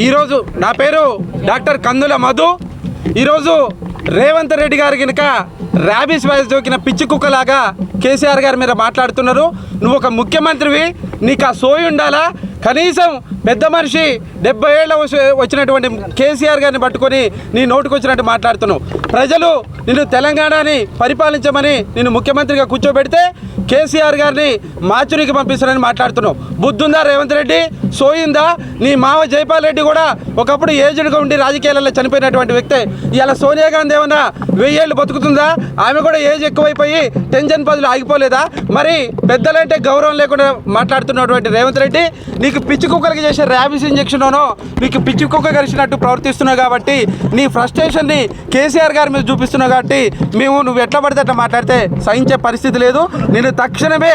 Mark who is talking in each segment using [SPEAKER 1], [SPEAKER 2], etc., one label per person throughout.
[SPEAKER 1] ఈరోజు నా పేరు డాక్టర్ కందుల మధు. ఈరోజు రేవంత్ రెడ్డి గారు కనుక ర్యాబీస్ వైస్ సోకిన పిచ్చి కుక్కలాగా కేసీఆర్ గారి మీద మాట్లాడుతున్నారు. నువ్వు ఒక ముఖ్యమంత్రివి నీకు ఆ సోయి ఉండాలా? కనీసం పెద్ద మనిషి డెబ్బై ఏళ్ళ వచ్చినటువంటి కేసీఆర్ గారిని పట్టుకొని నీ నోటుకు వచ్చినట్టు మాట్లాడుతున్నావు. ప్రజలు నిన్ను తెలంగాణని పరిపాలించమని నిన్ను ముఖ్యమంత్రిగా కూర్చోబెడితే కేసీఆర్ గారిని మాచురికి పంపిస్తారని మాట్లాడుతున్నావు. బుద్ధుందా రేవంత్ రెడ్డి? సోయిందా? నీ మావ జైపాల్ రెడ్డి కూడా ఒకప్పుడు ఏజ్డ్గా ఉండి రాజకీయాలలో చనిపోయినటువంటి వ్యక్తే. ఇలా సోనియా గాంధీ ఏమన్నా వెయ్యేళ్ళు బతుకుతుందా? ఆమె కూడా ఏజ్ ఎక్కువైపోయి టెన్షన్ పదులు ఆగిపోలేదా? మరి పెద్దలంటే గౌరవం లేకుండా మాట్లాడుతున్నటువంటి రేవంత్ రెడ్డి నీకు పిచ్చి కుక్కలకి చేసే ర్యాబిస్ ఇంజక్షన్లోనో నీకు పిచ్చి కుక్క గరిచినట్టు ప్రవర్తిస్తున్నావు కాబట్టి నీ ఫ్రస్ట్రేషన్ని కేసీఆర్ గారి మీద చూపిస్తున్నావు కాబట్టి మేము నువ్వు ఎట్లా పడితే అట్లా మాట్లాడితే సహించే పరిస్థితి లేదు. నేను తక్షణమే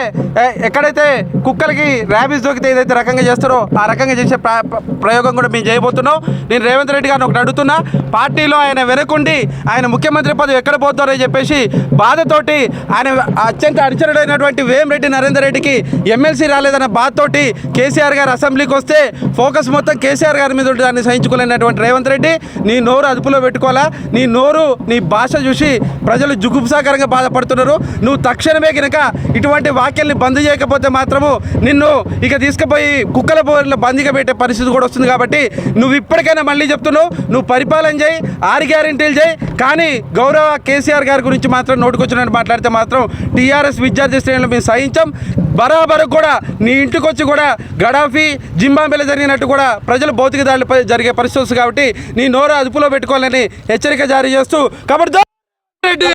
[SPEAKER 1] ఎక్కడైతే కుక్కలకి ర్యాబిస్ దొరికితే ఏదైతే రకంగా చేస్తారో ఆ రకంగా చేసే ప్ర- ప్రయోగం కూడా మేము చేయబోతున్నాం. నేను రేవంత్ రెడ్డి గారిని ఒకటి అడుగుతున్నా పార్టీలో ఆయన వెనుకుండి ఆయన ముఖ్యమంత్రి పదవి ఎక్కడ పోతారని చెప్పేసి బాధతోటి ఆయన అత్యంత అడిచరుడైనటువంటి వేమిరెడ్డి నరేందర్ రెడ్డికి ఎమ్మెల్సీ రాలేదన్న బాధతోటి కేసీఆర్ గారు అసెంబ్లీకి వస్తే ఫోకస్ మొత్తం కేసీఆర్ గారి మీద దాన్ని సహించుకోలేనటువంటి రేవంత్ రెడ్డి నీ నోరు అదుపులో పెట్టుకోవాలా? నీ నోరు నీ భాష చూసి ప్రజలు జుగుప్సాకరంగా బాధపడుతున్నారు. నువ్వు తక్షణమే కనుక ఇటువంటి వాక్యాల్ని బంద్ చేయకపోతే మాత్రము నిన్ను ఇక తీసుకుపోయి కుక్కల బోర్లో బందీగా పెట్టే పరిస్థితి కూడా వస్తుంది కాబట్టి నువ్వు ఇప్పటికైనా మళ్ళీ చెప్తున్నావు నువ్వు పరిపాలన చేయి ఆరు గ్యారెంటీలు చేయి. కానీ గౌరవ కేసీఆర్ గారి గురించి మాత్రం నోటుకొచ్చినట్టు మాట్లాడితే మాత్రం టీఆర్ఎస్ విద్యార్థి శ్రేణులు మేము సహించాం. బరాబరు కూడా నీ ఇంటికి వచ్చి కూడా గడాఫీ జింబాబేలో జరిగినట్టు కూడా ప్రజలు భౌతిక దాడులపై జరిగే పరిస్థితి కాబట్టి నీ నోరు అదుపులో పెట్టుకోవాలని హెచ్చరిక జారీ చేస్తూ కాబట్టి